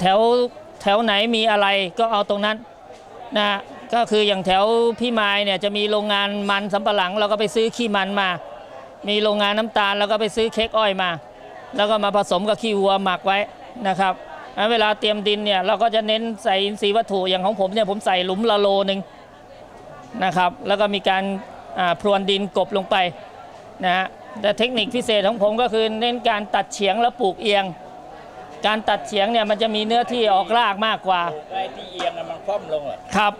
แถวแถวไหนมีอะไรก็เอาตรงนั้นนะก็คืออย่างแถวพี่ไมายเนี่ยจะมีโรงงานมันสำปะหลังเราก็ไปซื้อขี้มันมา มีโรงงานน้ำตาลเราก็ไปซื้อเค้กอ้อยมา แล้วก็มาผสมกับขี้วัวหมักไว้นะครับงั้นเวลาเตรียมดินเนี่ยเราก็จะเน้นใส่อินทรีย์วัตถุอย่างของผมเนี่ยผมใส่หลุมละโลหนึ่งนะครับ แล้วก็มีการพรวนดินกบลงไปนะฮะแต่เทคนิคพิเศษของผมก็คือเน้นการตัดเฉียงแล้วปลูกเอียง การตัดเฉียงเนี่ยมันจะมีเนื้อที่ออกรากมากกว่า ไอ้ที่เอียงน่ะมันคว่ำลงเหรอครับ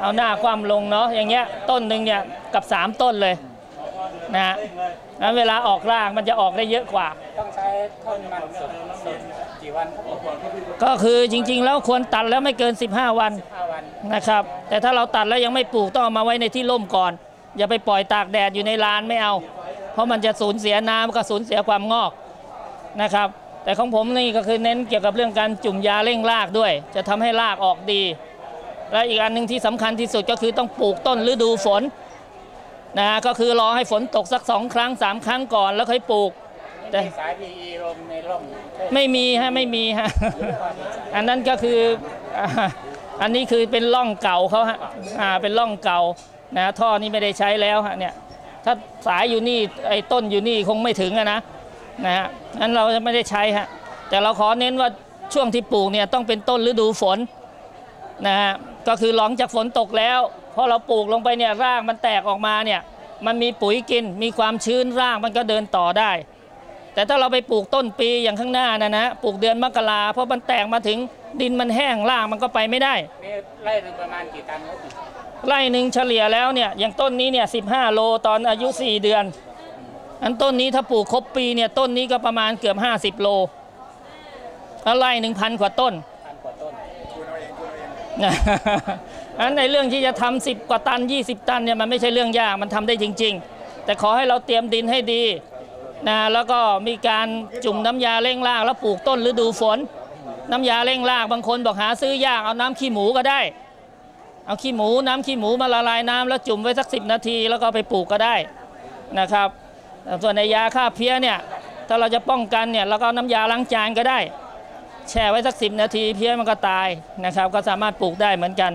เอาหน้าคว่ำลงเนาะอย่างเงี้ยต้นหนึ่งเนี่ยกับ 3 ต้นเลยนะฮะงั้นเวลาออกรากมันจะออกได้เยอะกว่า ต้องใช้ท่อนมันสดสดกี่วันครับผมก็คือจริง ๆ แล้วควรตัดแล้วไม่เกิน 15 วันห้าวันนะครับ แต่ถ้าเราตัดแล้วยังไม่ปลูกต้องเอามาไว้ในที่ร่มก่อน อย่าไปปล่อยตากแดดอยู่ในลานไม่เอา เพราะมันจะสูญเสียน้ำก็สูญเสียความงอกนะครับ แต่ของผมนี่ก็คือเน้นเกี่ยวกับเรื่องการจุ่มยาเร่งรากด้วย จะทำให้รากออกดี และอีกอันหนึ่งที่สำคัญที่สุดก็คือต้องปลูกต้นฤดูฝนนะก็คือรอให้ฝนตกสักสองครั้งสามครั้งก่อนแล้วค่อยปลูกแต่มีสาย PE ลมในร่องไม่มีฮะไม่มีฮะอันนั้นก็คืออันนี้คือเป็นร่องเก่าเขาฮะอ่าเป็นร่องเก่านะท่อนี้ไม่ได้ใช้แล้วฮะเนี่ยถ้าสายอยู่นี่ไอ้ต้นอยู่นี่คงไม่ถึงอะนะ นะฮะนั้นเราจะไม่ได้ใช้ฮะแต่เราขอเน้นว่าช่วงที่ปลูกเนี่ยต้องเป็นต้นฤดูฝนนะฮะก็คือหลังจากฝนตกแล้วพอเราปลูกลงไปเนี่ยรากมันแตกออกมาเนี่ยมันมีปุ๋ยกินมีความชื้นรากมันก็เดินต่อได้ แต่ถ้าเราไปปลูกต้นปีอย่างข้างหน้านะนะปลูกเดือนมกราเพราะมันแตกมาถึงดินมันแห้งรากมันก็ไปไม่ได้นี่ไร่หนึ่งประมาณกี่ตันครับไร่หนึ่งเฉลี่ยแล้วเนี่ยอย่างต้นนี้เนี่ย15โลตอนอายุ 4 เดือน อันต้นนี้ถ้าปลูกครบปีเนี่ยต้นนี้ก็ประมาณเกือบ 50 โลแล้วไร่หนึ่งพันกว่าต้นพันกว่าต้นอันในเรื่องที่จะทำ10กว่าตัน 20 ตันเนี่ยมันไม่ใช่เรื่องยากมันทำได้จริง ๆ แต่ขอให้เราเตรียมดินให้ดีนะแล้วก็มีการจุ่มน้ำยาเร่งรากแล้วปลูกต้นฤดูฝน น้ำยาเร่งรากบางคนบอกหาซื้อยากเอาน้ำขี้หมูก็ได้ เอาขี้หมูน้ำขี้หมูมาละลายน้ำแล้วจุ่มไว้สักสินาที แล้วก็เอาไปปลูกก็ได้นะครับแต่ ส่วนในยาฆ่าเพี้ยเนี่ยถ้าเราจะป้องกันเนี่ยเราก็เอาน้ำยาล้างจานก็ได้ แช่ไว้สักสินาทีเพี้ยมันก็ตายนะครับ ก็สามารถปลูกได้เหมือนกัน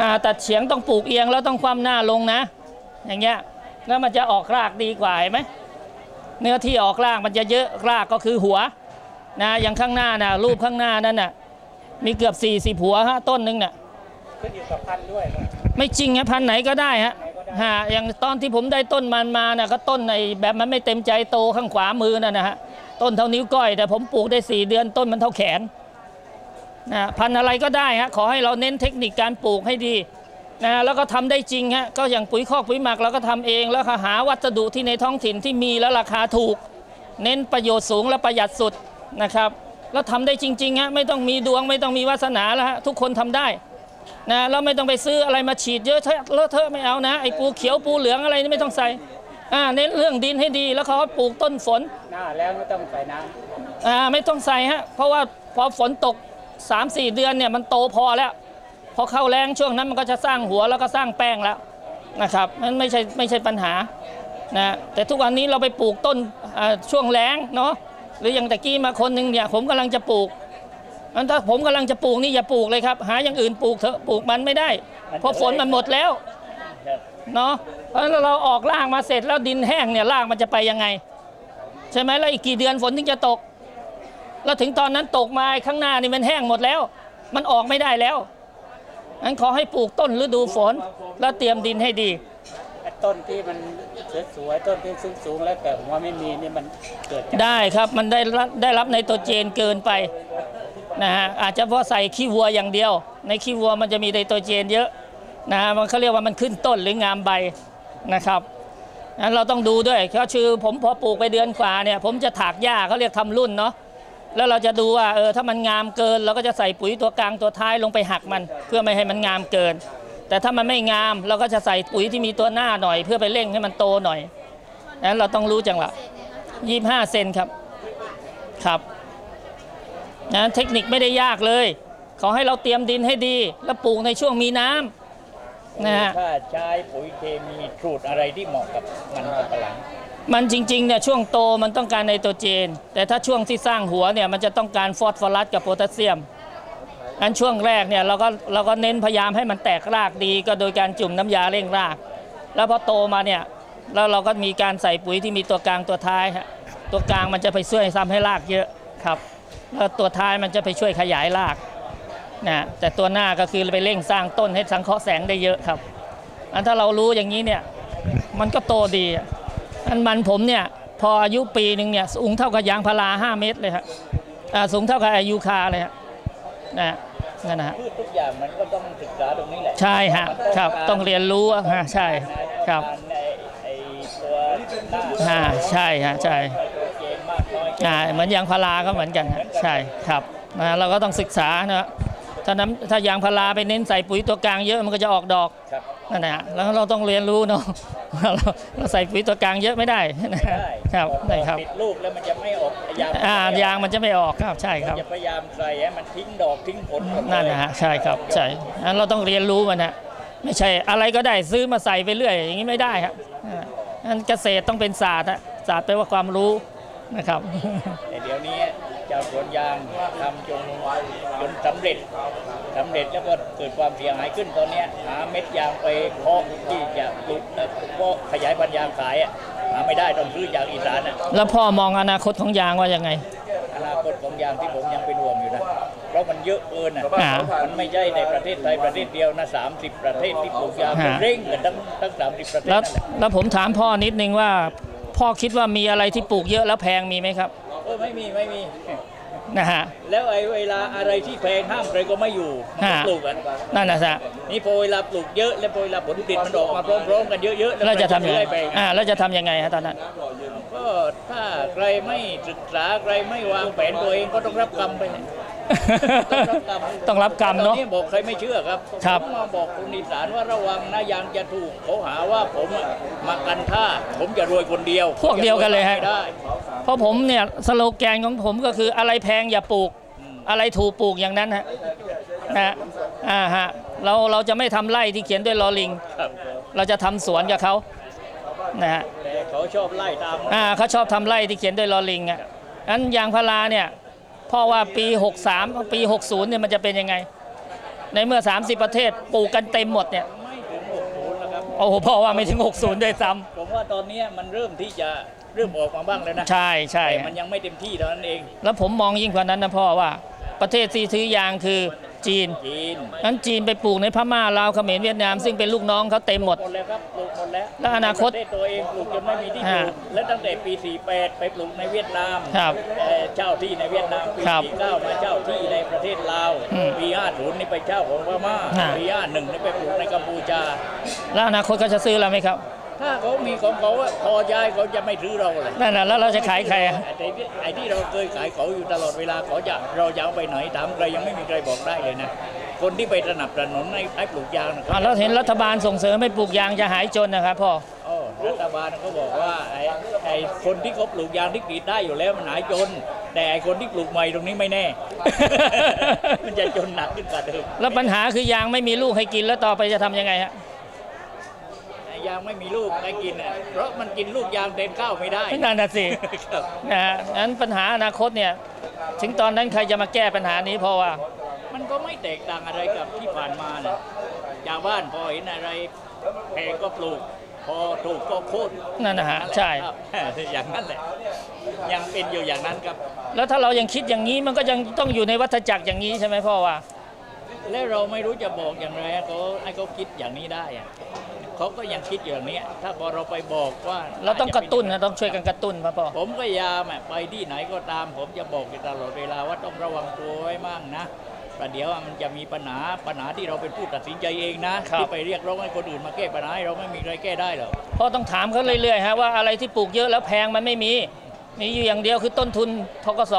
หาตัดเฉียงต้องปลูกเอียงแล้วต้องคว่ำหน้าลงนะ อย่างเงี้ยแล้วมันจะออกรากดีกว่าเห็นไหมเนื้อที่ออกรากมันจะเยอะรากก็คือหัวนะอย่างข้างหน้านะรูปข้างหน้านั่นน่ะมีเกือบ 40 หัวฮะต้นหนึงน่ะขึ้นอยู่กับพันธุ์ด้วยครับไม่จริงฮะพันธุ์ไหนก็ได้ฮะ ฮะอย่างตอนที่ผมได้ต้นมันมานะก็ต้นในแบบมันไม่เต็มใจโตข้างขวามือนั่นะฮะต้นเท่านิ้วก้อย แต่ผมปลูกได้ 4 เดือนต้นมันเท่าแขนนะพันธุ์อะไรก็ได้ฮะขอให้เราเน้นเทคนิคการปลูกให้ดีนะแล้วก็ทำได้จริงฮะก็อย่างปุ๋ยคอกปุ๋ยหมักเราก็ทำเองแล้วก็หาวัสดุที่ในท้องถิ่นที่มีแล้วราคาถูก เน้นประโยชน์สูงและประหยัดสุดนะครับแล้วทำได้จริงๆฮะไม่ต้องมีดวงไม่ต้องมีวาสนาแล้วฮะทุกคนทำได้ นะเราไม่ต้องไปซื้ออะไรมาฉีดเยอะเทอะเลอะเทอะไม่เอานะไอ้ปูเขียวปูเหลืองอะไรนี่ไม่ต้องใส่อ่าเน้นเรื่องดินให้ดีแล้วเขาก็ปลูกต้นฝนหน้าแล้วไม่ต้องใส่น้อ่าไม่ต้องใส่ฮะเพราะว่าพอฝนตก 3-4 เดือนเนี่ยมันโตพอแล้ว พอเข้าแรงช่วงนั้นมันก็จะสร้างหัวแล้วก็สร้างแป้งแล้วนะครับนั่นไม่ใช่ไม่ใช่ปัญหานะแต่ทุกวันนี้เราไปปลูกต้นอ่าช่วงแรงเนาะหรืออย่างตะกี้มาคนหนึ่งเนี่ยผมกำลังจะปลูก อันถ้าผมกำลังจะปลูกนี่อย่าปลูกเลยครับ หาอย่างอื่นปลูกเถอะปลูกมันไม่ได้เพราะฝนมันหมดแล้วำครับเนาะเพราะฉะนั้นเราออกรากมาเสร็จแล้วดินแห้งเนี่ยรากมันจะไปยังไง ใช่ไหมแล้วอีกกี่เดือนฝนถึงจะตก แล้วถึงตอนนั้นตกมาข้างหน้านี่มันแห้งหมดแล้ว มันออกไม่ได้แล้วงั้นขอให้ปลูกต้นฤดูฝนแล้วเตรียมดินให้ดีไอ้ต้นที่มันสวยๆต้นที่สูงๆแล้วแต่หัวไม่มีนี่มันเกิดจากได้ครับมันได้รับได้รับไนโตรเจนเกินไป นะฮะอาจจะเพราะใส่ขี้วัวอย่างเดียว ในขี้วัวมันจะมีไนโตรเจนเยอะนะฮะมันเขาเรียกว่ามันขึ้นต้นหรืองามใบนะครับนั้นเราต้องดูด้วยก็คือผมพอปลูกไปเดือนกว่าเนี่ยผมจะถากหญ้าเขาเรียกทำรุ่นเนาะแล้วเราจะดูว่าเออถ้ามันงามเกิน เราก็จะใส่ปุ๋ยตัวกลางตัวท้ายลงไปหักมัน เพื่อไม่ให้มันงามเกิน แต่ถ้ามันไม่งามเราก็จะใส่ปุ๋ยที่มีตัวหน้าหน่อย เพื่อไปเร่งให้มันโตหน่อยนั้นเราต้องรู้จังหวะยี่ห้าเซนครับครับ นะเทคนิคไม่ได้ยากเลยขอให้เราเตรียมดินให้ดี แล้วปลูกในช่วงมีน้ำนะฮะถ้าใช้ปุ๋ยเคมีสูตรอะไรที่เหมาะกับมันกับปะหลังมันจริงๆเนี่ยช่วงโตมันต้องการไนโตรเจน แต่ถ้าช่วงที่สร้างหัวเนี่ยมันจะต้องการฟอสฟอรัสกับโพแทสเซียมอันช่วงแรกเนี่ยเราก็เราก็เน้นพยายามให้มันแตกรากดีก็โดยการจุ่มน้ำยาเร่งราก แล้วพอโตมาเนี่ยแล้วเราก็มีการใส่ปุ๋ยที่มีตัวกลางตัวท้ายฮะตัวกลางมันจะไปช่วยทำให้รากเยอะครับ แล้วตัวท้ายมันจะไปช่วยขยายรากนะแต่ตัวหน้าก็คือไปเร่งสร้างต้นให้สังเคราะห์แสงได้เยอะครับ อันถ้าเรารู้อย่างนี้เนี่ยมันก็โตดีอะอันมันผมเนี่ยพออายุปีหนึ่งเนี่ยสูงเท่ากับยางพารา5 เมตรเลยครับอ่าสูงเท่ากับอายุคาเลยฮะนะนั่นนะฮะพืชทุกอย่างมันก็ต้องศึกษาตรงนี้แหละใช่ฮะครับต้องเรียนรู้อะฮะใช่ครับไอ้ไอ้ตัวหน้าฮะใช่ฮะใช่ อยอ่าเหมือนยางพาราก็เหมือนกันฮะใช่ครับนะเราก็ต้องศึกษานะถ้าน้ำถ้ายางพาราไปเน้นใส่ปุ๋ยตัวกลางเยอะมันก็จะออกดอกครับนั่นแหละฮะแล้วเราต้องเรียนรู้เนาะว่าเราเราใส่ปุ๋ยตัวกลางเยอะไม่ได้นะฮะได้ครับได้ครับปิดลูกแล้วมันจะไม่ออกยางอ่ายางมันจะไม่ออกครับใช่ครับจะพยายามใส่ให้มันทิ้งดอกทิ้งผลหมดเลยนั่นนะฮะใช่ครับใช่อันเราต้องเรียนรู้มันฮะไม่ใช่อะไรก็ได้ซื้อมาใส่ไปเรื่อย อย่างนี้ไม่ได้ครับอ่าอันเกษตรต้องเป็นศาสตร์ฮะศาสตร์แปลว่าความรู้ นะครับ แต่เดี๋ยวนี้เจ้าสวนยางทำจนจนสำเร็จสำเร็จแล้วก็เกิดความเสียหายขึ้นตอนเนี้ยหาเม็ดยางไปเพาะที่จะปลูกเอ่อเพาะขยายพันธุ์ยางขายอะหาไม่ได้ต้องซื้อยางอีสานอะแล้วพ่อมองอนาคตของยางว่ายังไง อนาคตของยางที่ผมยังเป็นห่วงอยู่นะเพราะมันเยอะเกินอะอ่ามันไม่ใช่ในประเทศไทยประเทศเดียวนะ30 ประเทศที่ปลูกยางฮะเร่งกันทั้งทั้ง30 ประเทศแล้วนั่นแหละ แล้วผมถามพ่อนิดนึงว่า พ่อคิดว่ามีอะไรที่ปลูกเยอะแล้วแพงมีไหมครับ เออไม่มีไม่มี นะฮะ แล้วไอ้เวลาอะไรที่แพงห้ามใครก็ไม่อยู่มันก็ฮะ ปลูกกัน นั่นนะฮะนี่พอเวลาปลูกเยอะ แล้วพอเวลาผลผลิตมันออกมาพร้อมๆกันเยอะๆแล้วจะทำยังไงแพงอ่าแล้วจะทำยังไงฮะตอนนั้น ก็ถ้าใครไม่ศึกษาใครไม่วางแผนตัวเองก็ต้องรับกรรมไปเนี่ย ต้องรับกรรมเนาะตอบอกใครไม่เชื่อครับครับ ผมมาบอกคนอีสานว่าระวังนะยางจะถูกเขาหาว่าผมอะมากันท่าผมจะรวยคนเดียวพวกเดียวกันเลยฮะ ไม่ได้ เพราะผมเนี่ยสโลแกนของผมก็คืออะไรแพงอย่าปลูกอะไรถูกปลูกอย่างนั้นฮะนะฮะอ่าฮะเราเราจะไม่ทำไร่ที่เขียนด้วยลอลิง ครับเราจะทำสวนกับเขานะฮะ แต่เขาชอบไล่ตาม อ่าเขาชอบทำไร่ที่เขียนด้วยลอลิงอะอันยางพาราเนี่ย พ่อว่าปี 63 ปี 60เนี่ยมันจะเป็นยังไง ในเมื่อ 30 ประเทศปลูกกันเต็มหมดเนี่ยไม่ถึง60นะครับโอ้โหพ่อว่าไม่ถึง 60 ด้วยซ้ผมว่าตอนนี้มันเริ่มที่จะเริ่มออกมาบ้างแล้วนะำใช่ใช่แต่มันยังไม่เต็มที่เท่านั้นเอง แล้วผมมองยิ่งกว่านั้นนะพ่อว่าประเทศที่ซื้อยางคือ จีนจีนนั้นจีนไปปลูกในพม่าลาวเขมรเวียดนาม ซึ่งเป็นลูกน้องเขาเต็มหมด หมดแล้วครับปลูกหมดแล้วแล้วอนาคตประเทศตัวเองปลูกจนไม่มีที่ปฮะลูกและตั้งแต่ปี 48 ไปปลูกในเวียดนามครับเอ่อเช่าที่ในเวียดนามปีครับ49มาเช่าที่ในประเทศลาวอืมปี50นี่ไปเช่าของพม่าฮะ ปี51นี่ไปปลูกในกัมพูชา แล้วอนาคตเขาจะซื้อเราไหมครับ ถ้าเขามีของเขาอะพอใจเขาจะไม่ซื้อเราเลยนั่นแหละแล้วเราจะขายใครอะไอ้ที่ไอ้ที่เราเคยขายเขาอยู่ตลอดเวลาเขาจะเราจะเอาไปไหนถามใครยังไม่มีใครบอกได้เลยนะ คนที่ไปสนับสนุนให้ให้ปลูกยางนะอะแล้วเห็นรัฐบาลส่งเสริมให้ปลูกยางจะหายจนนะครับพ่ออ๋อรัฐบาลเขาบอกว่าไอ้ไอ้คนที่เขาปลูกยางที่กรีดได้อยู่แล้วมันหายจน แต่ไอ้คนที่ปลูกใหม่ตรงนี้ไม่แน่ มันจะจนหนักขึ้นกว่าเดิม แล้วปัญหาคือยางไม่มีลูกให้กินแล้วต่อไปจะทำยังไงฮะไอ้ยางไม่มีลูกให้กินอะเพราะมันกินลูกยางเต็มข้าวไม่ได้นั่นน่ะสิครับนะฮะนั้นปัญหาอนาคตเนี่ยถึงตอนนั้นใครจะมาแก้ปัญหานี้เพราะว่า มันก็ไม่แตกต่างอะไรกับที่ผ่านมานะชาวบ้านพอเห็นอะไรแพงก็ปลูก พอถูกก็โค่นนั่นนะฮะใช่ ครับอย่างนั้นแหละ ยังเป็นอยู่อย่างนั้นครับ แล้วถ้าเรายังคิดอย่างนี้มันก็ยังต้องอยู่ในวัฏจักรอย่างนี้ใช่ไหมพ่อว่า แล้วเราไม่รู้จะบอกอย่างไรให้เขาให้เขาคิดอย่างนี้ได้อะ เขาก็ยังคิดอยู่อย่างนี้ถ้าพอเราไปบอกว่าเราต้องกระตุ้นนะต้องช่วยกันกระตุ้นพ่อพ่อผมก็พยายามอะไปที่ไหนก็ตาม ผมจะบอกอยู่ตลอดเวลาว่าต้องระวังตัวไว้มั่งนะประเดี๋ยวมันจะมีปัญหาปัญหาที่เราเป็นผู้ตัดสินใจเองนะที่ไปเรียกร้องให้คนอื่นมาแก้ปัญหาให้เราไม่มีใครแก้ได้หรอกพ่อต้องถามเขาเรื่อยๆฮะว่าอะไรที่ปลูกเยอะแล้วแพงมันไม่มี มีอยู่อย่างเดียวคือต้นทุนทกส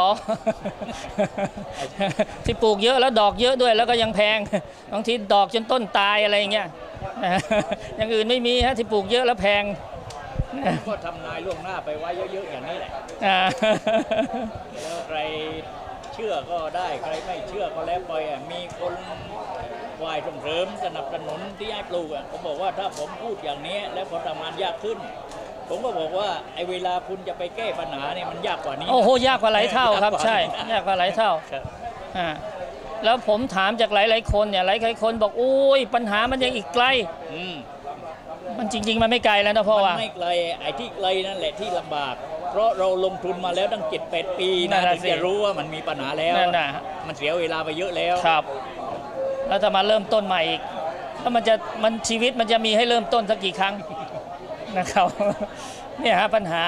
ที่ปลูกเยอะแล้วดอกเยอะด้วยแล้วก็ยังแพงบางทีดอกจนต้นตายอะไรอย่างเงี้ยอย่างอื่นไม่มีฮะที่ปลูกเยอะแล้วแพงก็ทำนายล่วงหน้าไปไว้เยอะๆอย่างนี้แหละอ่าแล้วใครเชื่อก็ได้ใครไม่เชื่อก็แล้วไปอะมีคนฝ่ายส่งเสริมสนับสนุนที่ให้ปลูกอะผมบอกว่าถ้าผมพูดอย่างนี้แล้วพอทำงานยากขึ้น ผผมก็บอกว่าไอ้เวลาคุณจะไปแก้ปัญหาเนี่ยมันยากกว่านี้นะโอ้โหยากกว่าหลายเท่าครับ ใช่ยากกว่านี้ยากกว่าหลายเท่าครับอ่าแล้วผมถามจากหลาย ๆ คนเนี่ยหลายๆคนบอกโอ้ยปัญหามันยังอีกไกล อืมมันจริง ๆ มันไม่ไกลแล้วนะพ่อมันว่าไม่ไกลไอ้ที่ไกลนั่นแหละที่ลำบาก เพราะเราลงทุนมาแล้วตั้งเจ็ดแปดปีนั่นะนน่ะถึงสิจะรู้ว่ามันมีปัญหาแล้ว นั่นน่ะมันเสียเวลาไปเยอะแล้ว ครับ แล้วจะมาเริ่มต้นใหม่อีกแล้วมันจะมันชีวิตมันจะมีให้เริ่มต้นสักกี่ครั้ง นะครับ เนี่ยฮะปัญหา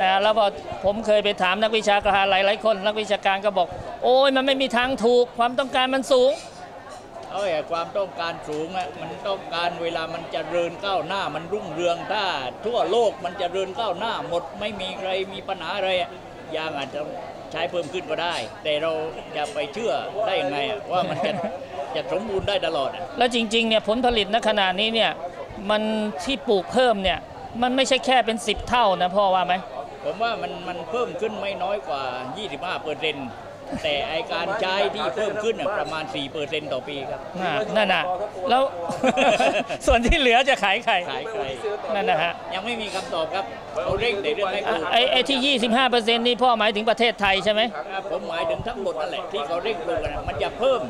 นะแล้วพอผมเคยไปถามนักวิชาการหลายๆคน นักวิชาการก็บอก โอ้ยมันไม่มีทางถูกความต้องการมันสูงเอาไอ้ความต้องการสูงอะมันต้องการเวลามันจเจริญก้าวหน้ามันรุ่งเรืองถ้า ทั่วโลกมันจเจริญก้าวหน้าหมดไม่มีใครมีปัญหาอะไรอะยางอาจจะใช้เพิ่มขึ้นก็ได้ แต่เราจะไปเชื่อได้ยังไงอะว่ามันจะจะสมบูรณ์ได้ตลอดอะแล้วจริงๆเนี่ยผลผลิตณขณะนี้เนี่ยมันที่ปลูกเพิ่มเนี่ย มันไม่ใช่แค่เป็น 10 เท่านะพ่อว่าไหม ผมว่ามันมันเพิ่มขึ้นไม่น้อยกว่า 25เปอร์เซ็นต์แต่ไอการใช้ที่เพิ่มขึ้นอะประมาณ4เปอร์เซ็นต์ต่อปีครับ น่ะนั่นน่ะแล้ว ส่วนที่เหลือจะขายใครขายใครนั่นนะฮะยังไม่มีคำตอบครับเขาเร่งแต่เรื่องให้ปอะลูกไอ้ไอ้ที่ 25%นี่พ่อหมายถึงประเทศไทยใช่ไหมครับผมหมายถึงทั้งหมดนั่นแหละที่เขาเร่งปลูกกันอะมันจะเพิ่ม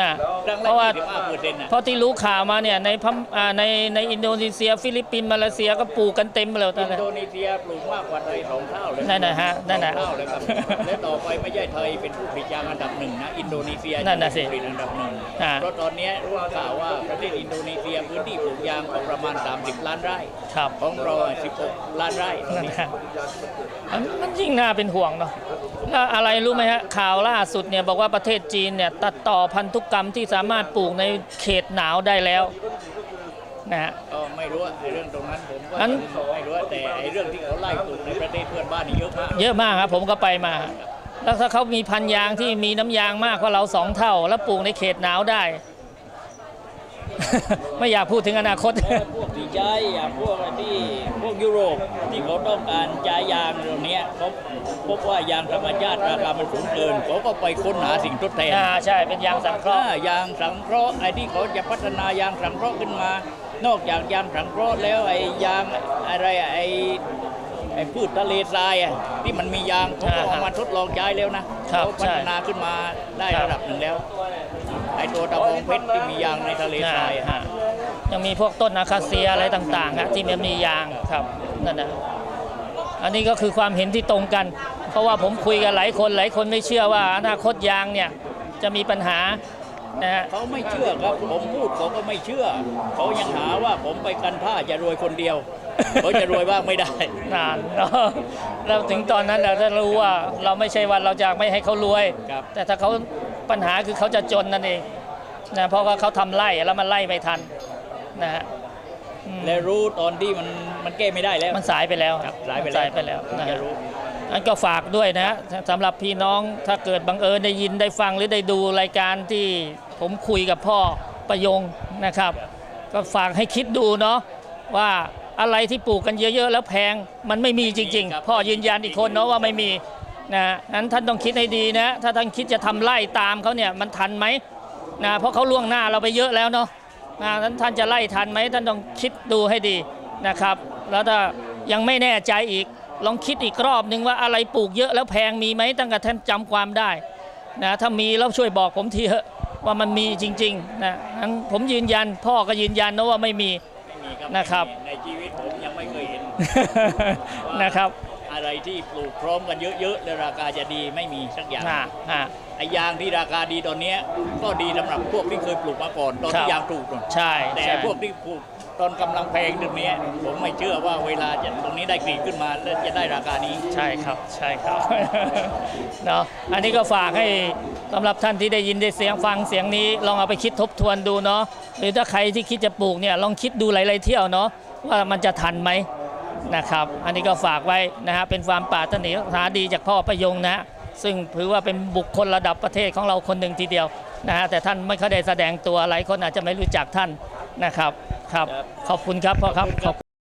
อ่าครั้งเพละราะว่า25เปอร์เซ็นต์นะเพราะที่รู้ข่าวมาเนี่ยในพมอ่าในในอินโดนีเซีย ฟิลิปปินส์มาเลเซียก็ปลูกกันเต็มเลยตอนอินั้นนโดนีเซียปลูกมากกว่าไทยสองเท่าเลยนั่นน่ะฮะนั่นน่ะสองเท่าเลยครับ และต่อไปไม่ใช่ไทยเป็นผู้ผลิตยางอันดับหนึ่งนะ อินโดนีเซียนั่นน่ะสิจเป็ผู้ผลิตอันดับหนึ่งอ่า เพราะตอนเนี้ยรู้ข่าวว่าประเทศอินโดนีเซียพื้นที่ปลูกยางก็ประมาณ 30 ล้านไร่ ครับของเราอะ16 ล้านไร่ตอนนั่นนี้ นะฮะมันมันยิ่งน่าเป็นห่วงเนาะ แล้วอะไรรู้ไหมฮะข่าวล่าสุดเนี่ยบอกว่าประเทศจีนเนี่ยตัดต่อพันธุกรรมที่สามารถปลูกในเขตหนาวได้แล้วนะฮะ ก็ไม่รู้อะไอ้เรื่องตรงนั้นผมก็อันไม่รู้อะแต่ไอ้เรื่องที่เขาไล่ปลูกในประเทศเพื่อนบ้านนี่เยอะมาก เยอะมากครับผมก็ไปมา แล้วถ้าเขามีพันธุ์ยางที่มีน้ำยางมากกว่าเราสองเท่า แล้วปลูกในเขตหนาวได้ ไม่อยากพูดถึงอนาคต พวกที่ใช้อย่างพวกที่พวกยุโรปที่เขาต้องการใช้ยางตรงเนี้ยเขาพบว่ายางธรรมชาติราคามันสูงเกินเขาก็ไปค้นหาสิ่งทดแทน อ่าใช่เป็นยางสังเคราะห์ถ้ายางสังเคราะห์ไอ้ที่เขาจะพัฒนายางสังเคราะห์ขึ้นมา นอกจากยางสังเคราะห์แล้วไอ้ยางอะไรอะไอ้ไอ้พืชทะเลทรายอะที่มันมียางเขาก็เอามาทดลองใช้แล้วนะครับเขาพัฒนาขึ้นมาได้ครับ ระดับหนึ่งแล้วไอ้ ตัวตะบองเพชรที่มียางในทะเลทรายอะอ่ายังมีพวกต้นอาคาเซียอะไรต่างๆอะที่มันมียางครับนั่นนะอันนี้ก็คือความเห็นที่ตรงกัน เพราะว่าผมคุยกับหลายคนหลายคนไม่เชื่อว่าอนาคตยางเนี่ยจะมีปัญหานะฮะเขาไม่เชื่อครับผมพูดเขาก็ไม่เชื่อ เขายังหาว่าผมไปกันท่าจะรวยคนเดียวเขาจะรวยบ้างไม่ได้นานเนาะแล้วถึงตอนนั้นเราจะรู้ว่าเราไม่ใช่ว่าเราจะไม่ให้เขารวยครับแต่ถ้าเขา ปัญหาคือเขาจะจนนั่นเองนะเพราะว่าเขาทำไร่แล้วมันไล่ไม่ทันนะฮะอืมและรู้ตอนที่มันมันแก้ไม่ได้แล้ว มันสายไปแล้วครับสายไปมันแล้วสายไปแล้วนะจะฮะรู้อันก็ฝากด้วยนะฮะสำหรับพี่น้องถ้าเกิดบังเอิญได้ยินได้ฟังหรือได้ดูรายการที่ผมคุยกับพ่อประยงนะครับ ก็ฝากให้คิดดูเนาะว่าอะไรที่ปลูกกันเยอะๆ แล้วแพงมันไม่มีจริงครับๆพ่อยืนยันอีกคนเนาะว่าไม่มี นะนั้นท่านต้องคิดให้ดีนะ ถ้าท่านคิดจะทำไล่ตามเขาเนี่ยมันทันไหมนะเพราะเขาล่วงหน้าเราไปเยอะแล้วเนาะนะนั้นท่านจะไล่ทันไหมท่านต้องคิดดูให้ดีนะครับ แล้วถ้ายังไม่แน่ใจอีกลองคิดอีกรอบนึงว่าอะไรปลูกเยอะแล้วแพงมีไหมตั้งแต่ท่านจำความได้นะถ้ามีแล้วช่วยบอกผมทีเถอะว่ามันมีจริงๆนะนั้นผมยืนยันพ่อก็ยืนยันนะว่าไม่มีไม่มีครับนะครับในชีวิตผมยังไม่เคยเห็นนะครับ อะไรที่ปลูกพร้อมกันเยอะๆแล้วราคาจะดีไม่มีสักอย่างอ่าอ่า ไอ้ยางที่ราคาดีตอนเนี้ยก็ดีสำหรับพวกที่เคยปลูกมาก่อนตอนครัที่บ ยางถูกนู่นใช่แต่ใช่พวกที่ปลูกตอนกำลังแพงตรงเนี้ยผมไม่เชื่อว่าเวลาจะตรงนี้ได้กรีดขึ้นมาแล้วจะได้ราคานี้ ใช่ครับใช่ครับ เนาะอันนี้ก็ฝากให้สำหรับท่านที่ได้ยินได้เสียงฟังเสียงนี้ลองเอาไปคิดทบทวนดูเนาะหรือถ้าใครที่คิดจะปลูกเนี่ยลองคิดดูหลายๆเที่ยวเนาะว่ามันจะทันไหม นะครับ อันนี้ก็ฝากไว้นะฮะเป็นความปรารถนาดีจากพ่อประยงนะฮะซึ่งถือว่าเป็นบุคคลระดับประเทศของเราคนหนึ่งทีเดียวนะฮะแต่ท่านไม่ค่อยได้แสดงตัวหลายคนอาจจะไม่รู้จักท่านนะครับครับ ขอบคุณครับพ่อครับ